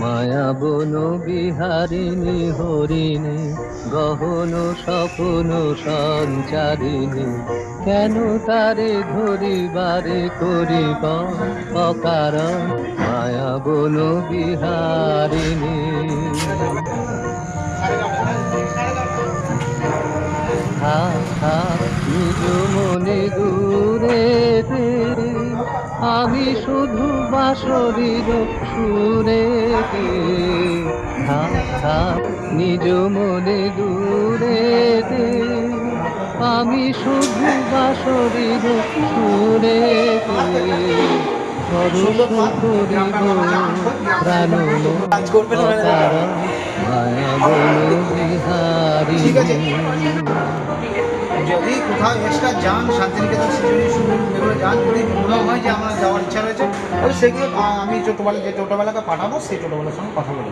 মায়া বন বিহারিণী, হরিণী, গহন স্বপ্ন সঞ্চারিণী, কেন তারে ধরিবারে করিব অকারণ মায়া বন বিহারিণী? হা হা, নিজ মনে দূরে আমি শুধু বাসরির সুরে নিজ মনে দূরে দে আমি শুধু বাসরির সুরে। যদি কোথাও এক্সট্রা যান শান্তিনিকেতন যদি মনে হয় যে আমার যাওয়ার ইচ্ছা রয়েছে। সেগুলো আমি ছোটোবেলা যে টোটোবেলাকে পাঠাবো, সেই টোটোবেলার সঙ্গে কথা বলে